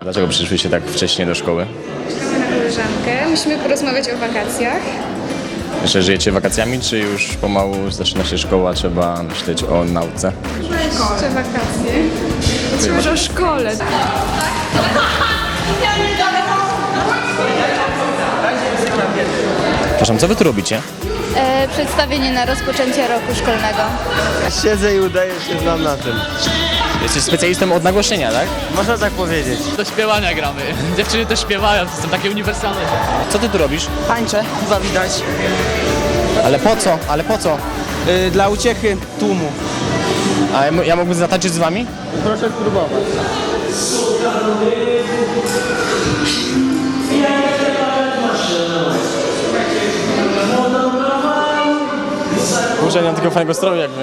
Dlaczego przyszłyście tak wcześnie do szkoły? Czekamy na koleżankę. Musimy porozmawiać o wakacjach. Jeszcze żyjecie wakacjami, czy już pomału zaczyna się szkoła, trzeba myśleć o nauce? Jeszcze wakacje. Czy może o szkole? Przepraszam, co wy tu robicie? E, przedstawienie na rozpoczęcie roku szkolnego. Siedzę i udaję się znam na tym. Jesteś specjalistą od nagłośnienia, tak? Można tak powiedzieć. Do śpiewania gramy. Dziewczyny też śpiewają, to są takie uniwersalne. Co ty tu robisz? Tańczę, chyba widać. Ale po co? Ale po co? Y, dla uciechy tłumu. A ja, ja mógłbym zatańczyć z wami? Proszę spróbować. Kurczę, nie mam takiego fajnego stroju jak wy.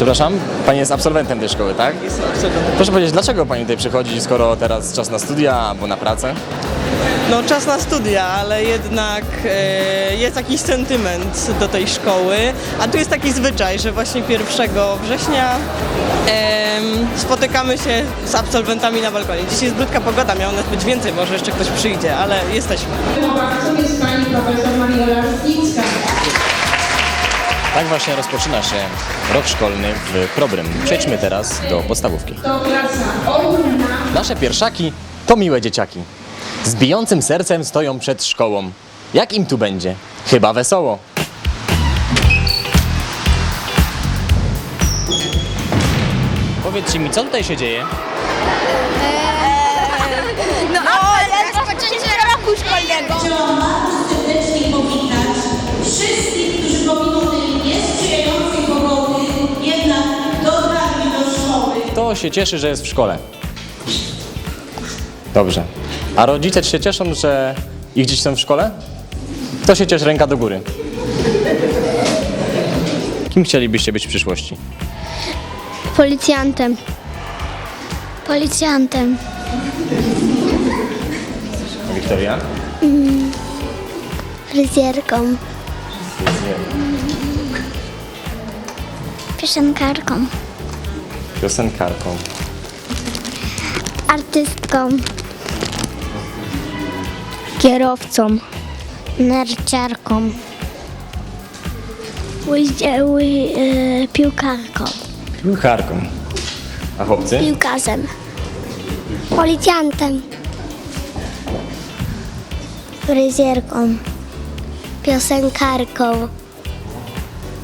Przepraszam, pani jest absolwentem tej szkoły, tak? Proszę powiedzieć, dlaczego pani tutaj przychodzi, skoro teraz czas na studia albo na pracę? No czas na studia, ale jednak e, jest jakiś sentyment do tej szkoły, a tu jest taki zwyczaj, że właśnie 1 września em, spotykamy się z absolwentami na balkonie. Dzisiaj jest brzydka pogoda, miało nas być więcej, może jeszcze ktoś przyjdzie, ale jesteśmy. Wymówcą jest pani profesor Mariola Rostnicka. Tak właśnie rozpoczyna się rok szkolny w Probrym. Przejdźmy teraz do podstawówki. Nasze pierwszaki to miłe dzieciaki. Z bijącym sercem stoją przed szkołą. Jak im tu będzie? Chyba wesoło. Powiedzcie mi, co tutaj się dzieje? No, rozpoczęcie roku szkolnego. Się cieszy, że jest w szkole? Dobrze. A rodzice się cieszą, że ich dzieci są w szkole? Kto się cieszy? Ręka do góry. Kim chcielibyście być w przyszłości? Policjantem. Policjantem. Wiktoria? Fryzjerką. Piosenkarką. Piosenkarką. Artystką. Kierowcą. Narciarką. Ły, ły, y, piłkarką. Piłkarką. A chłopcy? Piłkarzem. Policjantem. Fryzjerką. Piosenkarką.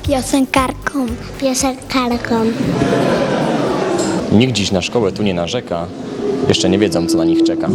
Piosenkarką. Piosenkarką. Nikt dziś na szkołę tu nie narzeka. Jeszcze nie wiedzą, co na nich czeka.